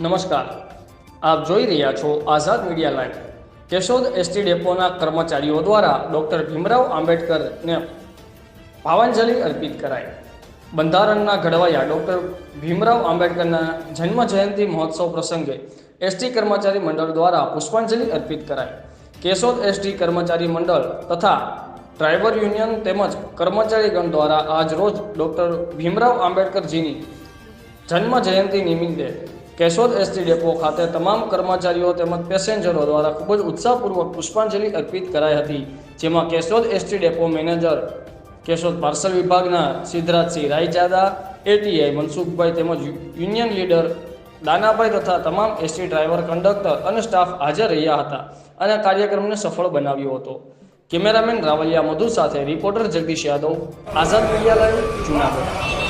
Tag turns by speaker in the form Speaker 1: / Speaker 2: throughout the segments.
Speaker 1: નમસ્કાર. આપ જોઈ રહ્યા છો Azad media live. Keshod ST ડેપોના કર્મચારીઓ દ્વારા ડૉક્ટર ભીમરાવ આંબેડકરને ભાવાંજલિ અર્પિત કરાઈ. બંધારણના ઘડવાયા ડૉક્ટર ભીમરાવ આંબેડકરના જન્મ જયંતિ મહોત્સવ પ્રસંગે એસટી કર્મચારી મંડળ દ્વારા પુષ્પાંજલિ અર્પિત કરાઈ. કેશોદ એસટી કર્મચારી મંડળ તથા ડ્રાઈવર યુનિયન તેમજ કર્મચારીગણ દ્વારા આજ રોજ ડૉક્ટર ભીમરાવ આંબેડકરજીની જન્મ જયંતિ નિમિત્તે કેશોદ એસટી ડેપો ખાતે તમામ કર્મચારીઓ તેમજ પેસેન્જરો દ્વારા ખૂબ જ ઉત્સાહપૂર્વક પુષ્પાંજલિ અર્પિત કરાઈ હતી, જેમાં Keshod ST depot manager Keshod parcel વિભાગના સિદ્ધરાજસિંહ રાયજાદા, એટીઆઈ મનસુખભાઈ તેમજ યુનિયન લીડર દાનાભાઈ તથા તમામ એસટી ડ્રાઈવર કંડક્ટર અને સ્ટાફ હાજર રહ્યા હતા અને કાર્યક્રમને સફળ બનાવ્યો હતો. કેમેરામેન રાવલિયા મધુ સાથે reporter Jagdish Yadav, Azad media live, Junagadh.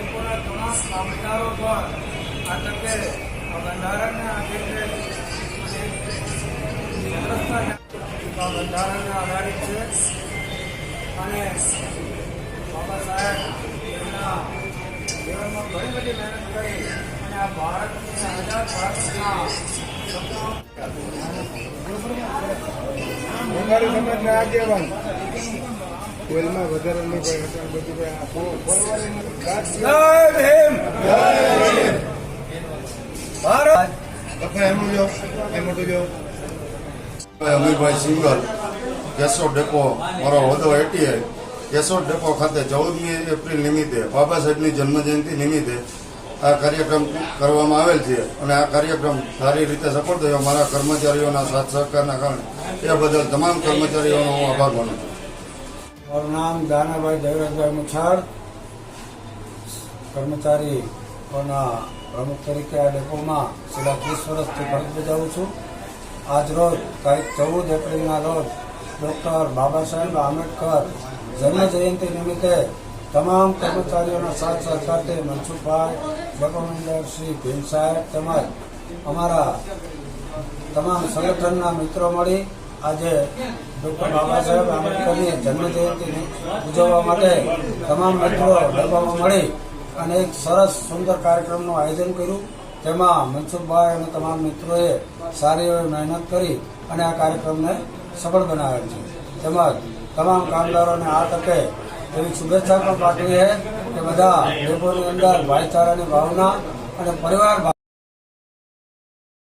Speaker 2: લોકોના તમામ કામદારો પર આ તકે બંધારણના બંધારણને આધારિત છે. અને બાબા સાહેબ એમના જીવનમાં ઘણી બધી મહેનત કરી અને આ ભારતની આઝાદ ભારતના
Speaker 3: અમારી સમાજના આગેવાન. કોઈલમાં વધારે નહીં ભાઈ અત્યારે બધું આ બો-
Speaker 2: ભારત
Speaker 4: અમીરભાઈ સિંગલ કેશોદ ડેપો મારો હોદ્દો એટીઆઈ કેશોદ ડેપો ખાતે ચૌદમી એપ્રિલ નિમિત્તે બાબા સાહેબની જન્મજયંતિ નિમિત્તે આ કાર્યક્રમ કરવામાં આવેલ છે. અને આ કાર્યક્રમ સારી રીતે સફળ થયો. મારા કર્મચારીઓના સાથ સહકારના કારણે એ બદલ તમામ કર્મચારીઓનો હું આભાર માનું છું.
Speaker 2: મારું નામ દાનાભાઈ દેવરાજભાઈ મુછાળ. કર્મચારીઓના પ્રમુખ તરીકે આ ડેપોમાં છેલ્લા ત્રીસ વર્ષથી ફરજ બજાવું છું. આજ રોજ તારીખ ચૌદ એપ્રિલના રોજ ડૉક્ટર બાબા સાહેબ આંબેડકર જન્મ જયંતિ નિમિત્તે તમામ કર્મચારીઓના સાથ સહકારથી મનસુખભાઈ શ્રી ભીમ સાહેબ તેમજ અમારા તમામ સંગઠનના મિત્રો મળી આજે ડૉક્ટર બાબા સાહેબ આંબેડકરની જન્મજયંતિ ઉજવવા માટે તમામ મિત્રો ડબ્બામાં મળી અને એક સરસ સુંદર કાર્યક્રમનું આયોજન કર્યું. તેમાં મનસુખભાઈ અને તમામ મિત્રોએ સારી એવી મહેનત કરી અને આ કાર્યક્રમને સફળ બનાવેલ છે. તેમજ તમામ કામદારોને આ તકે એવી શુભેચ્છા પણ પાઠવી છે કે બધા લોકોની અંદર ભાઈચારાની ભાવના અને પરિવાર